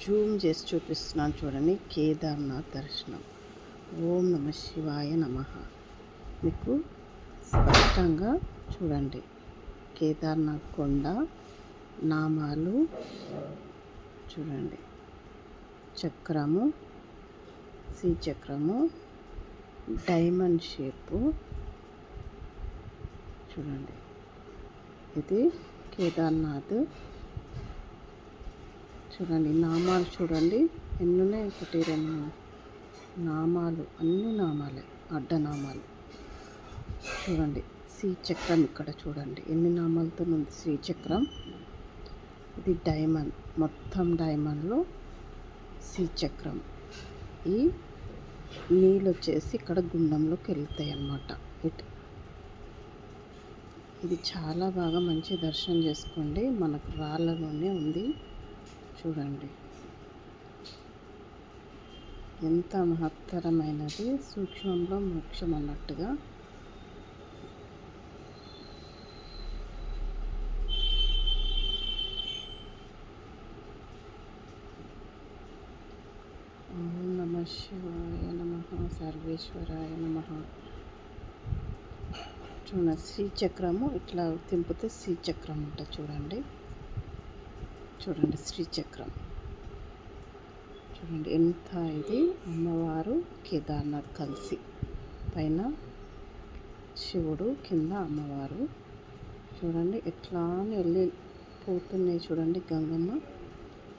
Zoom చేసి చూపిస్తున్నాను చూడండి. కేదార్నాథ్ దర్శనం. ఓం నమ శివాయ నమ. మీకు స్పష్టంగా చూడండి. కేదార్నాథ్ కొండ నామాలు చూడండి. చక్రము శ్రీచక్రము డైమండ్ షేపు చూడండి. ఇది కేదార్నాథ్ చూడండి నామాలు చూడండి. ఎన్ని ఉన్నాయి ఒకటి రెండు నామాలు అన్ని నామాలే అడ్డనామాలు. చూడండి శ్రీచక్రం ఇక్కడ చూడండి. ఎన్ని నామాలతో ఉంది? శ్రీచక్రం. ఇది డైమండ్ మొత్తం డైమండ్లో శ్రీచక్రం. ఈ నీళ్ళు వచ్చేసి ఇక్కడ గుండంలోకి వెళ్తాయి అన్నమాట. ఇటు. ఇది చాలా బాగా మంచి దర్శనం చేసుకోండి. మనకు రాళ్ళలోనే ఉంది. చూడండి. ఎంత మహత్తరమైనది సూక్ష్మంలో మోక్షం అన్నట్టుగా. ఓం నమ శివాయ నమ సర్వేశ్వరాయ నమ. చూడండి శ్రీచక్రము ఇట్లా తింపితే శ్రీచక్రం ఉంటుంది చూడండి. చూడండి శ్రీచక్రం చూడండి ఎంత ఇది? అమ్మవారు కేదార్నాథ్ కలిసి. పైన శివుడు కింద అమ్మవారు. చూడండి ఎట్లానే వెళ్ళి పోతున్నాయి చూడండి గంగమ్మ.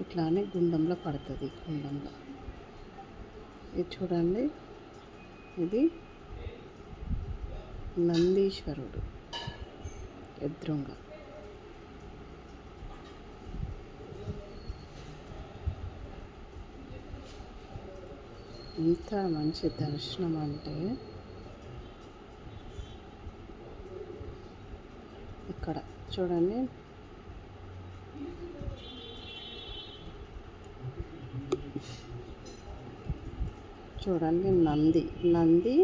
ఇట్లానే గుండంలో పడుతుంది గుండంలో. ఇది చూడండి ఇది నందీశ్వరుడు ఎదురుగా ఇంత మంచి దర్శనం అంటే ఇక్కడ చూడండి. చూడండి నంది నంది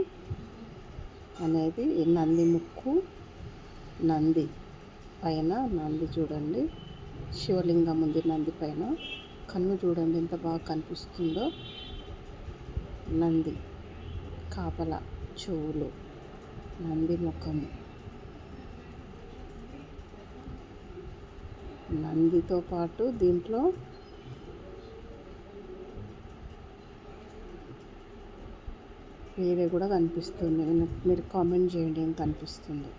అనేది నంది ముక్కు నంది పైన నంది చూడండి. శివలింగం ఉంది నంది పైన. కన్ను చూడండి ఎంత బాగా కనిపిస్తుందో. నంది కాపల చెవులు నంది ముఖము. నందితో పాటు దీంట్లో వేరే కూడా కనిపిస్తుంది. మీరు కామెంట్ చేయండి ఏం కనిపిస్తుంది?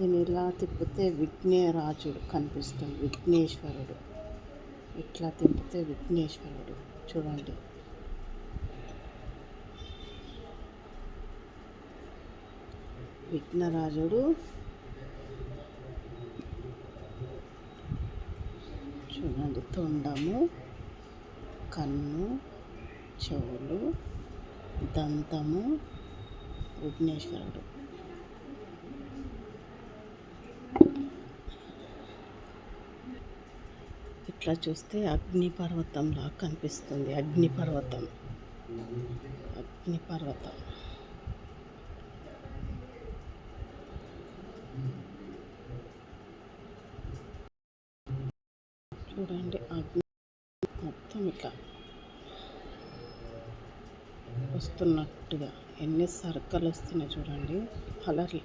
దీన్ని ఇలా తిప్పితే విఘ్నేరాజుడు కనిపిస్తుంది విఘ్నేశ్వరుడు. ఇట్లా తిప్పితే విఘ్నేశ్వరుడు చూడండి. విఘ్నరాజుడు చూడండి తొండము కన్ను చెవులు దంతము విఘ్నేశ్వరుడు. ఇట్లా చూస్తే అగ్నిపర్వతంలా కనిపిస్తుంది. అగ్నిపర్వతం. అగ్నిపర్వతం. చూడండి అగ్ని మొత్తం ఇట్లా వస్తున్నట్టుగా ఎన్ని సర్కలు వస్తున్నాయి చూడండి. కలర్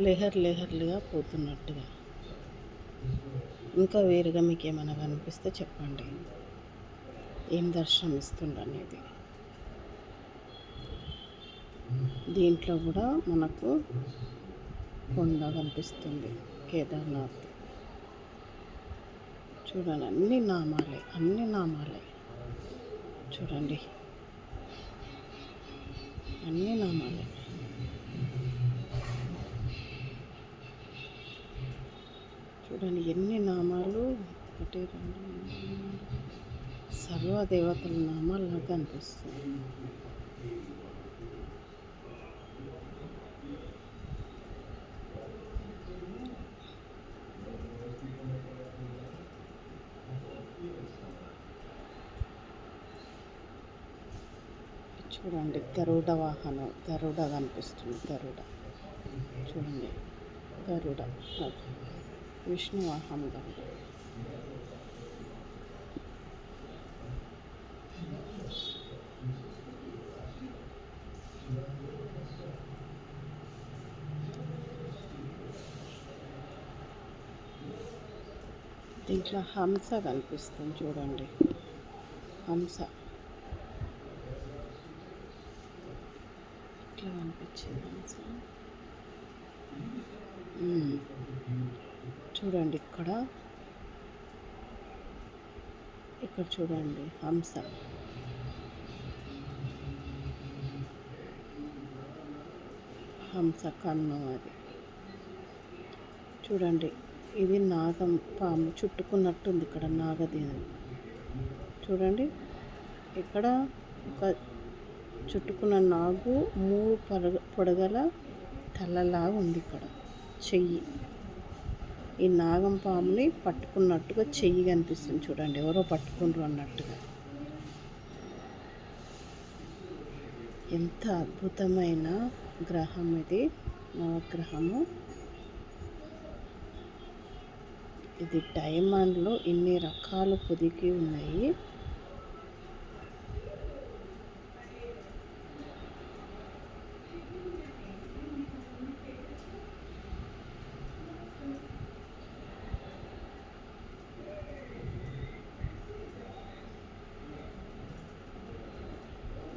లెహర్ లెహర్లుగా పోతున్నట్టుగా. ఇంకా వేరుగా మీకు ఏమైనా కనిపిస్తే చెప్పండి. ఏం దర్శనం ఇస్తుండ అనేది దీంట్లో కూడా మనకు కొండ కనిపిస్తుంది కేదార్నాథ్. చూడండి అన్ని నామాలే అన్ని నామాలే. చూడండి. అన్ని నామాలే. చూడండి ఎన్ని నామాలు? ఒకటి రెండు సర్వదేవతల నామాలు నాకు అనిపిస్తుంది. చూడండి గరుడ వాహనం గరుడ కనిపిస్తుంది గరుడ. చూడండి గరుడ. విష్ణు గరుడ దీంట్లో హంస కనిపిస్తుంది చూడండి. హంస. ఇట్లా కనిపించింది హంస? చూడండి ఇక్కడ. ఇక్కడ చూడండి హంస. హంస కన్ను అది. చూడండి ఇది నాగం పాము చుట్టుకున్నట్టుంది ఇక్కడ నాగది చూడండి ఇక్కడ ఒక చుట్టుకున్న నాగు మూడు పొడగ పొడగల తలలాగా ఉంది ఇక్కడ. చెయ్యి. ఈ నాగం పాముని పట్టుకున్నట్టుగా చెయ్యి కనిపిస్తుంది చూడండి. ఎవరో పట్టుకుండ్రు అన్నట్టుగా. ఎంత అద్భుతమైన గ్రహం ఇది. నవగ్రహము. ఇది డైమండ్లో ఇన్ని రకాలు పొదిగి ఉన్నాయి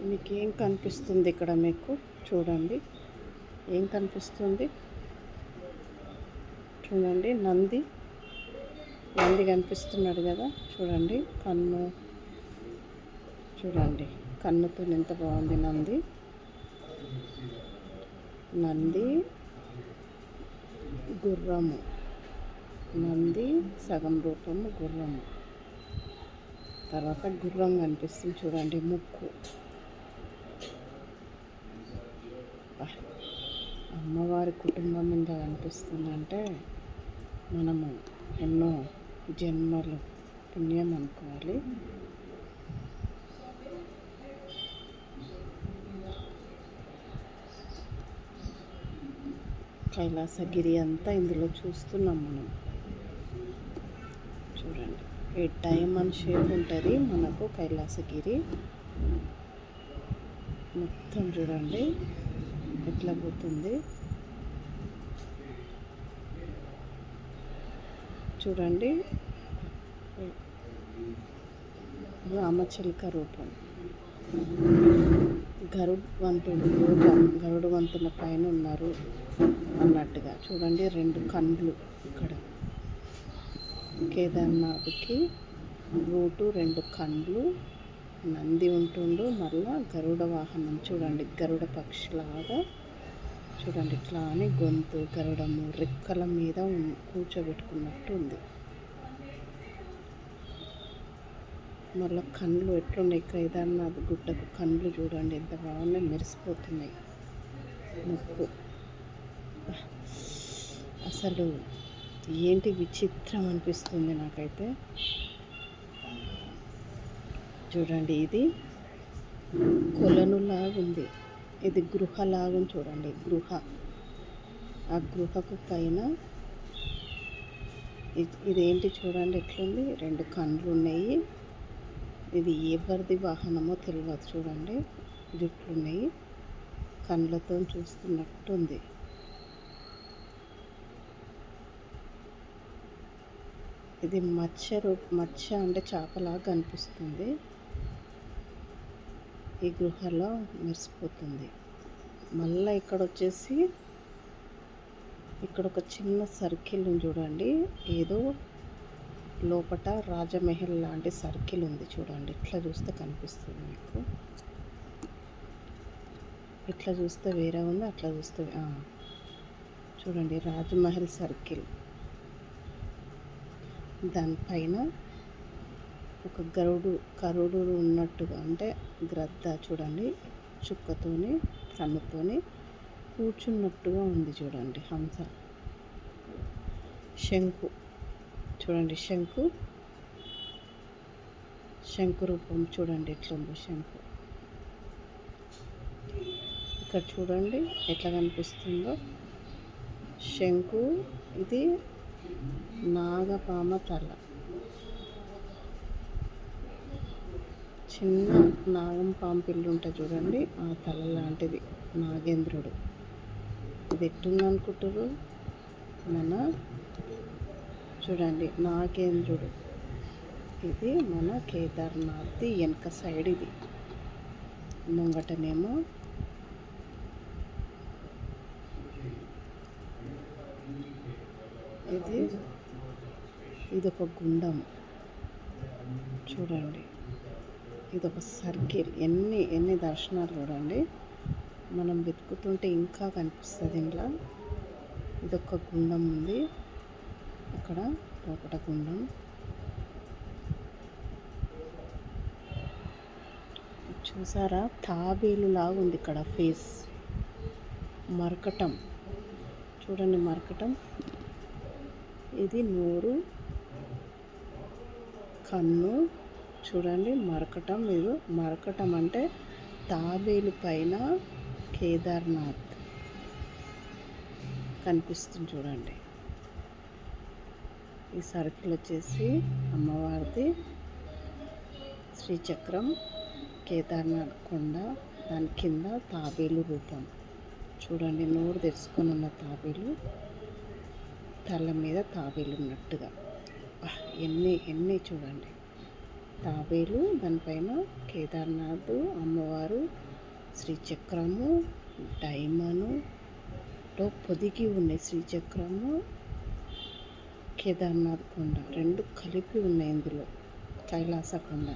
మీకు ఏం కనిపిస్తుంది ఇక్కడ మీకు? చూడండి. ఏం కనిపిస్తుంది? చూడండి. నంది. నంది కనిపిస్తున్నాడు కదా? చూడండి. కన్ను. చూడండి. కన్నుతో ఎంత బాగుంది నంది. నంది. గుర్రము. నంది సగం రూపము గుర్రము. తర్వాత గుర్రం కనిపిస్తుంది. చూడండి. ముక్కు. అమ్మవారి కుటుంబం మీద కనిపిస్తుందంటే మనము ఎన్నో జన్మలు పుణ్యం అనుకోవాలి. కైలాసగిరి అంతా ఇందులో చూస్తున్నాం మనం. చూడండి. ఎయిట్ టైం అని షేప్ ఉంటుంది మనకు కైలాసగిరి. మొత్తం చూడండి. ఎట్లా పోతుంది. చూడండి. రామచిలుక రూపం. గరుడ్వంతుడు గరుడు వంతుల పైన ఉన్నారు అన్నట్టుగా. చూడండి రెండు కండ్లు ఇక్కడ. కేదార్నాథ్కి రూటు రెండు కండ్లు. నంది ఉంటుండు. మళ్ళా గరుడ వాహనం చూడండి. గరుడ పక్షిలాగా చూడండి. ఇట్లా అని గొంతు గరుడము రెక్కల మీద కూర్చోబెట్టుకున్నట్టు ఉంది. మళ్ళీ కళ్ళు ఎట్లున్నాయి? కేదార్నాథ్ గుట్టకు కళ్ళు చూడండి. ఎంత బాగున్నాయి. మెరిసిపోతున్నాయి. ముక్కు. అసలు ఏంటి విచిత్రం అనిపిస్తుంది నాకైతే. చూడండి ఇది. కొలను లాగుంది ఇది గృహలాగా ఉంది చూడండి. గృహ. ఆ గృహకు పైన ఇదేంటి చూడండి ఎట్లుంది? రెండు కండ్లు ఉన్నాయి ఇది ఎవరిది వాహనమో తెలియదు చూడండి. జుట్లున్నాయి కండ్లతో చూస్తున్నట్టుంది. ఇది మత్స్య రూప మత్స్య అంటే చేపలాగా కనిపిస్తుంది. ఈ గృహలో మెరిసిపోతుంది. మళ్ళీ ఇక్కడ వచ్చేసి ఇక్కడ ఒక చిన్న సర్కిల్ ఉంది చూడండి. ఏదో లోపట రాజమహల్ లాంటి సర్కిల్ ఉంది చూడండి. ఇట్లా చూస్తే కనిపిస్తుంది మీకు. ఇట్లా చూస్తే వేరే ఉంది అట్లా చూస్తే చూడండి రాజమహల్ సర్కిల్. దానిపైన ఒక గరుడు కరుడు ఉన్నట్టుగా అంటే గ్రద్ద చూడండి చుక్కతోని కన్నుతోని కూర్చున్నట్టుగా ఉంది చూడండి హంస. శంకు చూడండి శంకు. శంకు రూపం చూడండి ఎట్లుంది శంకు. ఇక్కడ చూడండి ఎట్లా కనిపిస్తుందో. శంకు ఇది నాగపామ తల. చిన్న నాగం పాము పిల్లి ఉంటుంది చూడండి. ఆ తల లాంటిది. నాగేంద్రుడు. ఇది ఎట్టుందనుకుంటారు మన చూడండి నాగేంద్రుడు. ఇది మన కేదార్నాథ్ వెనక సైడ్ ఇది. ముంగటనేమో ఇది. ఇది ఒక గుండం. చూడండి. ఇది ఒక సర్కిల్. ఎన్ని ఎన్ని దర్శనాలు చూడండి. మనం వెతుకుతుంటే ఇంకా కనిపిస్తుంది ఇంట్లో. ఇది ఒక గుండం ఉంది. అక్కడ లోపట గుండం. చూసారా? తాబేలు లాగా ఉంది ఇక్కడ ఫేస్. మరకటం. చూడండి మరకటం. ఇది నోరు కన్ను చూడండి మరకటం మీరు మరకటం అంటే తాబేలు పైన కేదార్నాథ్ కనిపిస్తుంది చూడండి. ఈ సర్కిల్ వచ్చేసి అమ్మవారిది శ్రీచక్రం కేదార్నాథ్ కొండ దాని కింద తాబేలు రూపం. చూడండి నోరు తెరుచుకొని ఉన్న తాబేలు తల మీద తాబేలు ఉన్నట్టుగా. ఎన్ని ఎన్ని చూడండి. తాబేలు దానిపైన కేదార్నాథ్ అమ్మవారు శ్రీచక్రము డైమనులో పొదిగి ఉన్నాయి శ్రీచక్రము కేదార్నాథ్ కొండ రెండు కలిపి ఉన్నాయి ఇందులో కైలాస కొండ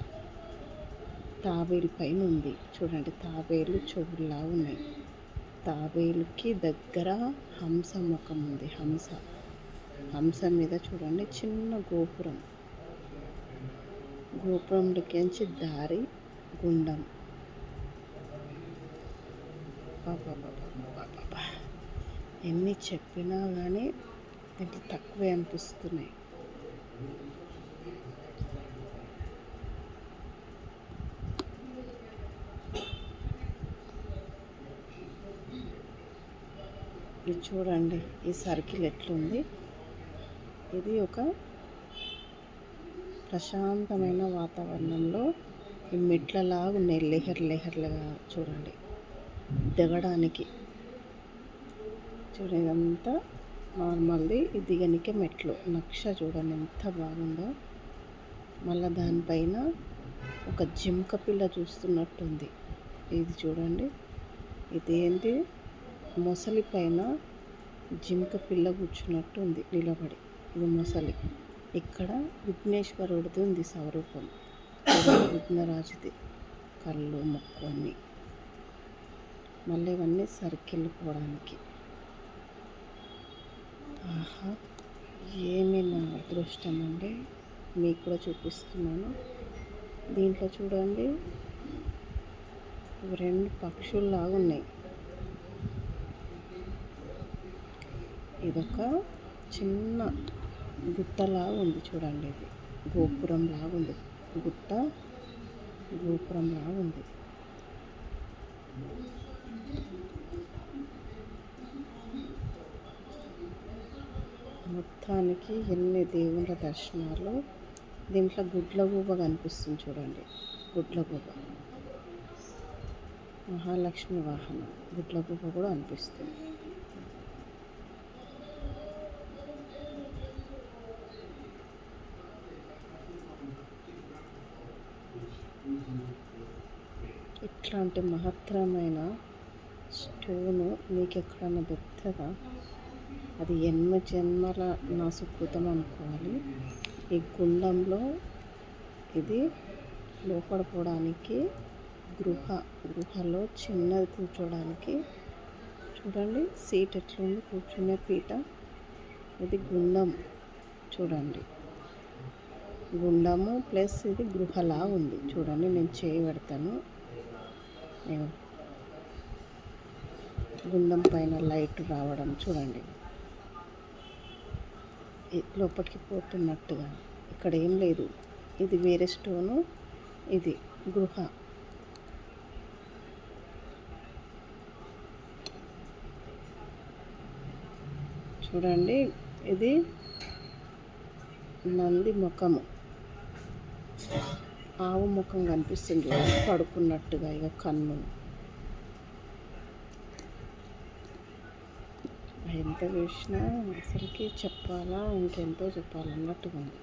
తాబేలు పైన ఉంది. చూడండి తాబేలు చెవుల్లా ఉన్నాయి. తాబేలుకి దగ్గర హంస ముఖం ఉంది హంస. హంస మీద చూడండి చిన్న గోపురం. గోపురంలోకించి దారి గుండం. ఎన్ని చెప్పినా కానీ దీంట్లో తక్కువే అనిపిస్తున్నాయి. ఇది చూడండి ఈ సర్కిల్ ఎట్లుంది? ఇది ఒక ప్రశాంతమైన వాతావరణంలో ఈ మెట్లలాగా ఉన్నాయి లెహర్ లెహర్లుగా చూడండి. దిగడానికి. చూడండి ఇదంతా నార్మల్ది. ఇది దిగనికే మెట్లు. నక్ష చూడండి ఎంత బాగుందో. మళ్ళీ దానిపైన ఒక జింక పిల్ల చూస్తున్నట్టుంది. ఇది చూడండి. ఇది ఏంటి మొసలి పైన జింక పిల్ల కూర్చున్నట్టు ఉంది నిలబడి. ఇది మొసలి. ఇక్కడ విఘ్నేశ్వరుడిది ఉంది స్వరూపం. విఘ్నరాజుది కళ్ళు మొక్కు అన్నీ. మళ్ళీ ఇవన్నీ సర్కిల్ పోవడానికి. ఆహా ఏమి నా అదృష్టం అండి? మీకు కూడా చూపిస్తున్నాను. దీంట్లో చూడండి. రెండు పక్షుల్లాగా ఉన్నాయి. ఇదొక చిన్న గుట్టలాగా ఉంది చూడండి ఇది. గోపురం లాగా ఉంది. గుట్ట గోపురం లాగా ఉంది. మొత్తానికి ఎన్ని దేవుళ్ళ దర్శనాలు. దీంట్లో గుడ్ల గూబ కనిపిస్తుంది చూడండి. గుడ్ల గూబ మహాలక్ష్మి వాహనం. గుడ్ల గూబ కూడా అనిపిస్తుంది ఇట్లాంటి మహత్తరమైన స్టోను మీకు ఎక్కడన్నా దొరుకుతుందా? అది ఎన్ని జన్మల నా సుకృతం అనుకోవాలి. ఈ గుండంలో ఇది లోపడిపోవడానికి గృహ గృహలో చిన్నది కూర్చోడానికి. చూడండి సీట్ ఎట్లుంది? కూర్చునే పీట. ఇది గుండం. చూడండి. గుండము ప్లస్ ఇది గృహలా ఉంది. చూడండి నేను చేయి పెడతాను. గుండం పైన లైట్ రావడం చూడండి. లోపలికి పోతున్నట్టుగా. ఇక్కడ ఏం లేదు. ఇది వేరే స్టోను ఇది గృహ. చూడండి ఇది నంది ముఖము. ఆవు ముఖం కనిపిస్తుంది పడుకున్నట్టుగా ఇక కన్ను. ఎంత చూసినా అసలుకి చెప్పాలా ఇంకెంతో చెప్పాలన్నట్టుగా ఉంది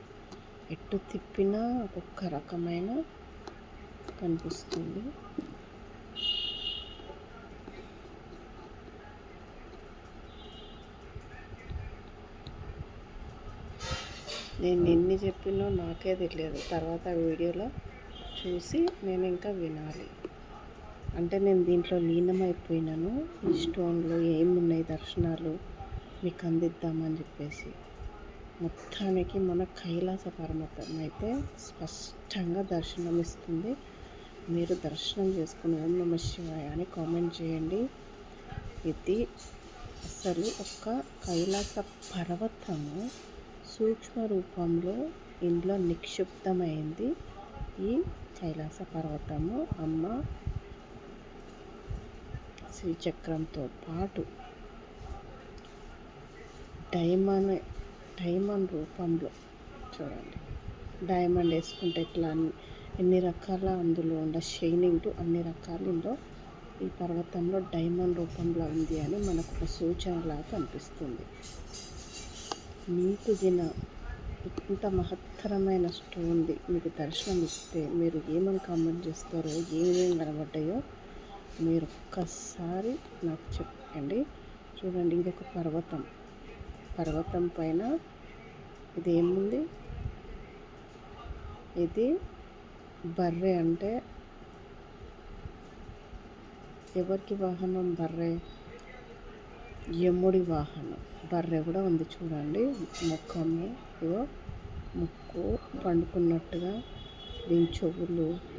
ఎటు తిప్పినా ఒక్కొక్క రకమైన కనిపిస్తుంది. నేను ఎన్ని చెప్పినో నాకే తెలియదు. తర్వాత వీడియోలో చూసి నేను ఇంకా వినాలి. అంటే నేను దీంట్లో లీనమైపోయినాను. ఈ స్టోన్లో ఏమున్నాయి దర్శనాలు? మీకు అందిద్దామని చెప్పేసి. మొత్తానికి మన కైలాస పర్వతం అయితే స్పష్టంగా దర్శనం ఇస్తుంది. మీరు దర్శనం చేసుకుని ఓం నమ శివాయ అని కామెంట్ చేయండి. ఇది అసలు ఒక కైలాస పర్వతము. సూక్ష్మ రూపంలో ఇందులో నిక్షిప్తమైంది ఈ కైలాస పర్వతము. అమ్మ శ్రీచక్రంతో పాటు డైమండ్ డైమండ్ రూపంలో చూడండి. డైమండ్ వేసుకుంటే ఇట్లా ఎన్ని రకాల అందులో ఉండే షైనింగ్లు అన్ని రకాలలో ఈ పర్వతంలో డైమండ్ రూపంలో ఉంది అని మనకు ఒక సూచనలాగా అనిపిస్తుంది. మీకు దిన ఇంత మహత్తరమైన స్టోన్ది మీకు దర్శనం ఇస్తే మీరు ఏమని కామెంట్ చేస్తారో ఏమేమి కనబడ్డాయో మీరు ఒక్కసారి నాకు చెప్పండి. చూడండి ఇది ఒక పర్వతం. పర్వతం పైన ఇది ఏముంది ఇది బర్రె అంటే ఎవరికి వాహనం బర్రె? యముడి వాహనం. బర్రె కూడా ఉంది చూడండి. ముఖము ఇగో ముక్కు పండుకున్నట్టుగా దీని చెవులు.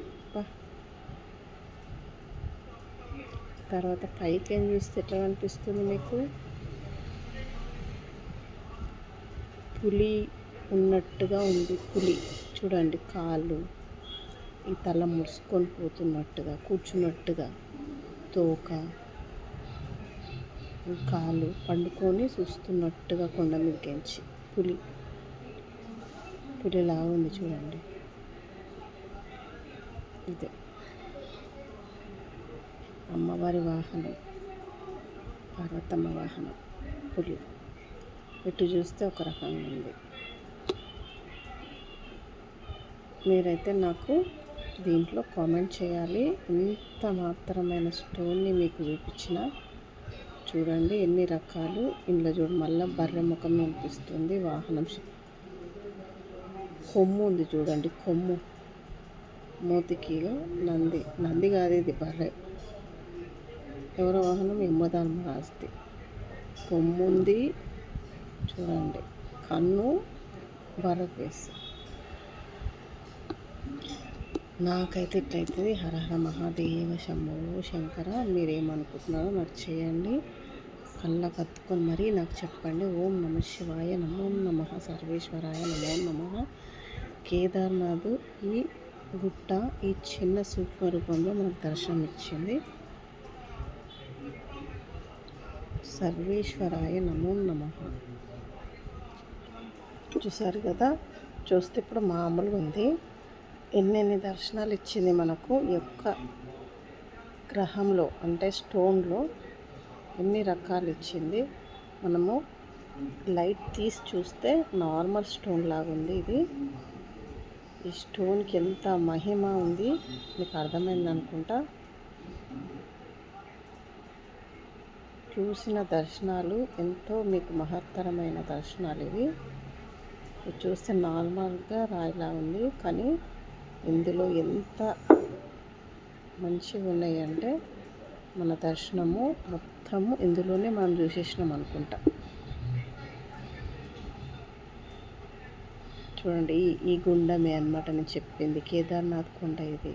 తర్వాత పైకి ఏం చూస్తే ఎట్లా కనిపిస్తుంది మీకు? పులి ఉన్నట్టుగా ఉంది. పులి చూడండి కాళ్ళు. ఈ తల ముడుచుకొని పోతున్నట్టుగా కూర్చున్నట్టుగా. తోక. కాళ్ళు పండుకొని చూస్తున్నట్టుగా కొండ మీదకించి పులి. పులిలా ఉంది చూడండి. ఇదే. అమ్మవారి వాహనం. పార్వతమ్మ వాహనం. పులి. ఇటు చూస్తే ఒక రకంగా ఉంది. మీరైతే నాకు దీంట్లో కామెంట్ చేయాలి. ఎంత మాత్రమైన స్టోన్ని మీకు చూపించినా చూడండి ఎన్ని రకాలు. ఇందులో చూడు మళ్ళీ బర్రె ముఖం కనిపిస్తుంది వాహనం కొమ్ము ఉంది చూడండి కొమ్ము. మూతికిగా నంది. నంది కాదు ఇది బర్రె. ఎవరో వాహనం యమ్మధర్మ కొమ్ము కొమ్ముంది చూడండి కన్ను బరఫేసి నాకైతే ఇట్లయితుంది. హరహర మహాదేవ శంభో శంకర. మీరేమనుకుంటున్నారో నాకు చేయండి. కళ్ళ కత్తుకొని మరీ నాకు చెప్పండి. ఓం నమ శివాయ నమో నమ సర్వేశ్వరాయ నమో నమ. కేదార్నాథ్ ఈ గుట్ట ఈ చిన్న సూక్ష్మ రూపంలో మనకు దర్శనం ఇచ్చింది సర్వేశ్వరాయ నమో నమ. చూసారు కదా? చూస్తే ఇప్పుడు మామూలుగా ఉంది. ఎన్నెన్ని దర్శనాలు ఇచ్చింది మనకు? యొక్క గ్రహంలో అంటే స్టోన్లో ఎన్ని రకాలు ఇచ్చింది మనము లైట్ తీసి చూస్తే నార్మల్ స్టోన్ లాగా ఉంది ఇది. ఈ స్టోన్కి ఎంత మహిమ ఉంది మీకు అర్థమైంది అనుకుంటా చూసిన దర్శనాలు ఎంతో మీకు మహత్తరమైన దర్శనాలు ఇవి. చూస్తే నార్మల్గా రాయిలా ఉంది. కానీ ఇందులో ఎంత మంచిగా ఉన్నాయంటే మన దర్శనము మొత్తము ఇందులోనే మనం చూసేసినాం అనుకుంటా. చూడండి ఈ ఈ గుండమే అనమాట నేను చెప్పింది. కేదార్నాథ్ కొండ ఇది.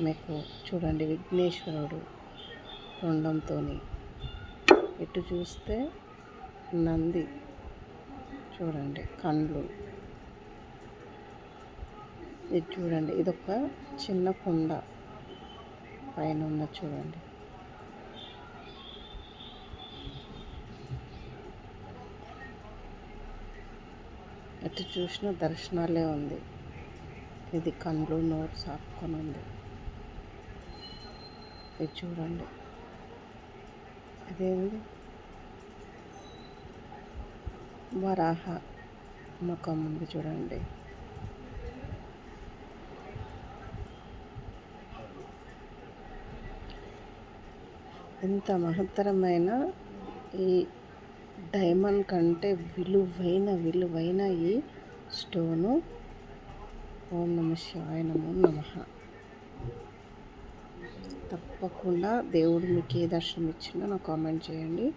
మీకు చూడండి విఘ్నేశ్వరుడు తొండంతో ఇటు చూస్తే నంది. చూడండి కండ్లు. ఇది చూడండి ఇదొక చిన్న కొండ. పైన ఉన్న చూడండి. ఎటు చూసిన దర్శనాలే ఉంది. ఇది కండ్లు నోరు సాపుకొని ఉంది ఇది చూడండి. ఇదేంది వరాహ ముఖం ఉంది చూడండి. ఎంత మహత్తరమైన ఈ డైమండ్ కంటే విలువైన విలువైన ఈ స్టోను. ఓం నమ శివాయ నమో నమ. తప్పకుండా దేవుడు మీకు ఏ దర్శనం ఇచ్చిందో నాకు కామెంట్ చేయండి.